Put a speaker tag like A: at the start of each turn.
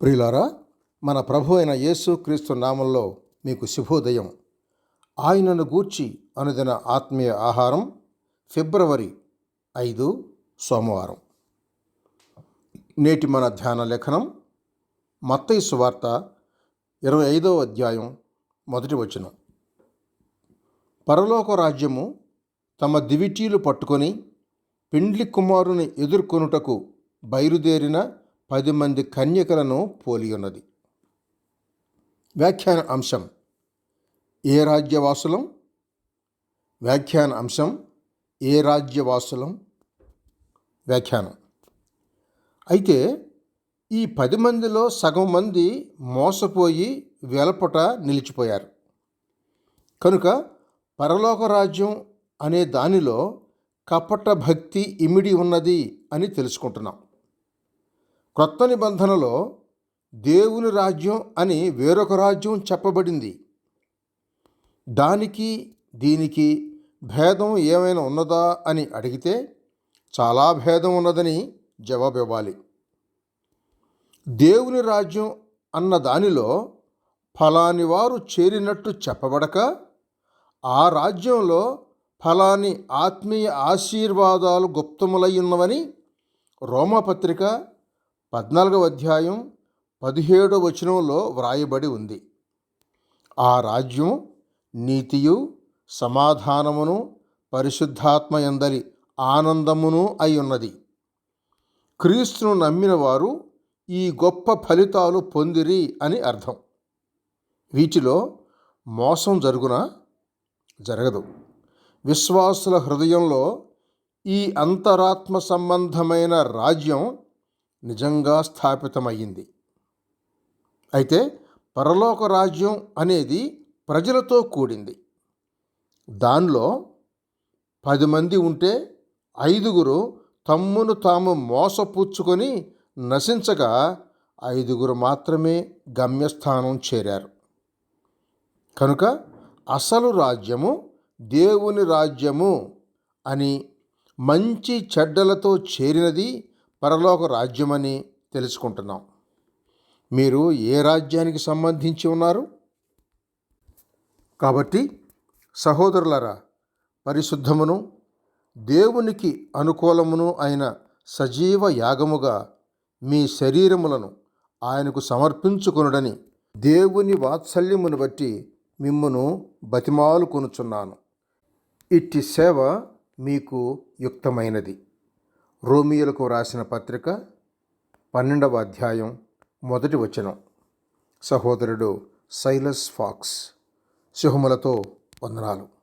A: ప్రియులారా మన ప్రభు అయిన యేసు క్రీస్తు నామంలో మీకు శుభోదయం. ఆయనను గూర్చి అనుదిన ఆత్మీయ ఆహారం ఫిబ్రవరి ఐదు సోమవారం. నేటి మన ధ్యాన లేఖనం మత్తయి సువార్త ఇరవై ఐదవ అధ్యాయం మొదటి వచనం. పరలోక రాజ్యము తమ దివిటీలు పట్టుకొని పిండ్లి కుమారుని ఎదుర్కొనుటకు బయలుదేరిన పది మంది కన్యకలను పోలియున్నది వ్యాఖ్యాన అంశం ఏ రాజ్యవాసులం? వ్యాఖ్యాన అంశం ఏ రాజ్యవాసులం? వ్యాఖ్యానం. అయితే ఈ పది మందిలో సగం మంది మోసపోయి వెలపట నిలిచిపోయారు. కనుక పరలోక రాజ్యం అనే దానిలో కపట భక్తి ఇమిడి ఉన్నది అని తెలుసుకుంటున్నాం. క్రొత్త నిబంధనలో దేవుని రాజ్యం అని వేరొక రాజ్యం చెప్పబడింది. దానికి దీనికి భేదం ఏమైనా ఉన్నదా అని అడిగితే చాలా భేదం ఉన్నదని జవాబు ఇవ్వాలి. దేవుని రాజ్యం అన్న దానిలో ఫలాని వారు చేరినట్టు చెప్పబడక ఆ రాజ్యంలో ఫలాని ఆత్మీయ ఆశీర్వాదాలు గుప్తములై ఉన్నవని రోమపత్రిక పద్నాలుగవ అధ్యాయం పదిహేడవ వచనంలో వ్రాయబడి ఉంది. ఆ రాజ్యం నీతియు సమాధానమును పరిశుద్ధాత్మ ఎందలి ఆనందమును అయి ఉన్నది. క్రీస్తును నమ్మిన వారు ఈ గొప్ప ఫలితాలు పొందిరి అని అర్థం. వీటిలో మోసం జరుగునా జరగదు. విశ్వాసుల హృదయంలో ఈ అంతరాత్మ సంబంధమైన రాజ్యం నిజంగా స్థాపితమయ్యింది. అయితే పరలోక రాజ్యం అనేది ప్రజలతో కూడింది. దానిలో పది మంది ఉంటే ఐదుగురు తమ్మును తాము మోసపుచ్చుకొని నశించగా ఐదుగురు మాత్రమే గమ్యస్థానం చేరారు. కనుక అసలు రాజ్యము దేవుని రాజ్యము అని మంచి చెడ్డలతో చేరినది పరలోక రాజ్యమని తెలుసుకుంటున్నాం. మీరు ఏ రాజ్యానికి సంబంధించి ఉన్నారు? కాబట్టి సహోదరులరా పరిశుద్ధమును దేవునికి అనుకూలమును అయిన సజీవ యాగముగా మీ శరీరములను ఆయనకు సమర్పించుకొనుడని దేవుని వాత్సల్యమును బట్టి మిమ్మును బతిమాలు కొనుచున్నాను ఇట్టి సేవ మీకు యుక్తమైనది. రోమియోలకు రాసిన పత్రిక పన్నెండవ అధ్యాయం మొదటి వచనం. సహోదరుడు సైలస్ ఫాక్స్ శుభములతో వందనాలు.